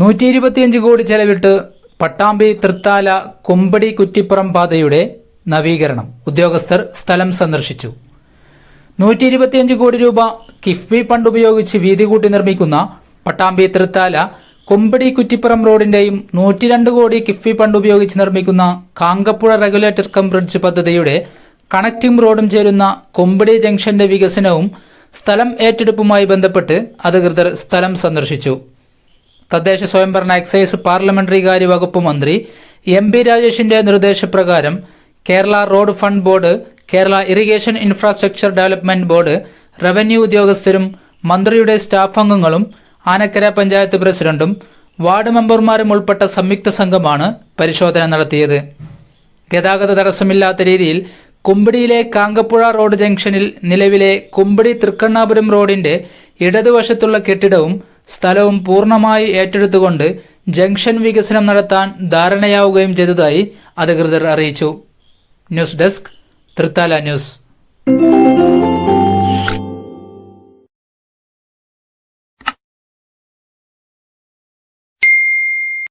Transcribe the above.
നൂറ്റി ഇരുപത്തിയഞ്ച് കോടി ചെലവിട്ട് പട്ടാമ്പി തൃത്താല കൊമ്പടി കുറ്റിപ്പുറം പാതയുടെ നവീകരണം. ഉദ്യോഗസ്ഥർ സ്ഥലം സന്ദർശിച്ചു. നൂറ്റി ഇരുപത്തിയഞ്ച് കോടി രൂപ കിഫ്ബി ഫണ്ട് ഉപയോഗിച്ച് വീതി കൂട്ടി നിർമ്മിക്കുന്ന പട്ടാമ്പി തൃത്താല കൊമ്പടി കുറ്റിപ്പുറം റോഡിന്റെയും നൂറ്റി രണ്ട് കോടി കിഫ്ബി ഫണ്ട് ഉപയോഗിച്ച് നിർമ്മിക്കുന്ന കാങ്കപ്പുഴ റെഗുലേറ്റർ കം ബ്രിഡ്ജ് പദ്ധതിയുടെ കണക്റ്റിംഗ് റോഡും ചേരുന്ന കൊമ്പടി ജംഗ്ഷന്റെ വികസനവും സ്ഥലം ഏറ്റെടുപ്പുമായി ബന്ധപ്പെട്ട് അധികൃതർ സ്ഥലം സന്ദർശിച്ചു. തദ്ദേശ സ്വയംഭരണ എക്സൈസ് പാർലമെന്ററി കാര്യ വകുപ്പ് മന്ത്രി എം ബി രാജേഷിന്റെ നിർദ്ദേശപ്രകാരം Kerala road fund board Kerala irrigation infrastructure development board revenue ഉദ്യോഗസ്ഥരും മന്ത്രിയുടെ സ്റ്റാഫ് അംഗങ്ങളും ആനക്കര പഞ്ചായത്ത് പ്രസിഡന്റും വാർഡ് മെമ്പർമാരും ഉൾപ്പെട്ട സംയുക്ത സംഘമാണ് പരിശോധന നടത്തിയത്. ഗതാഗത തടസ്സമില്ലാത്ത രീതിയിൽ കുമ്പിടിയിലെ കാങ്കപ്പുഴ റോഡ് ജംഗ്ഷനിൽ നിലവിലെ കുമ്പിടി തൃക്കണ്ണാപുരം റോഡിന്റെ ഇടതുവശത്തുള്ള കെട്ടിടവും സ്ഥലവും പൂർണമായി ഏറ്റെടുത്തുകൊണ്ട് ജംഗ്ഷൻ വികസനം നടത്താൻ ധാരണയാവുകയും ചെയ്തതായി അധികൃതർ അറിയിച്ചു. News desk Thrithala news.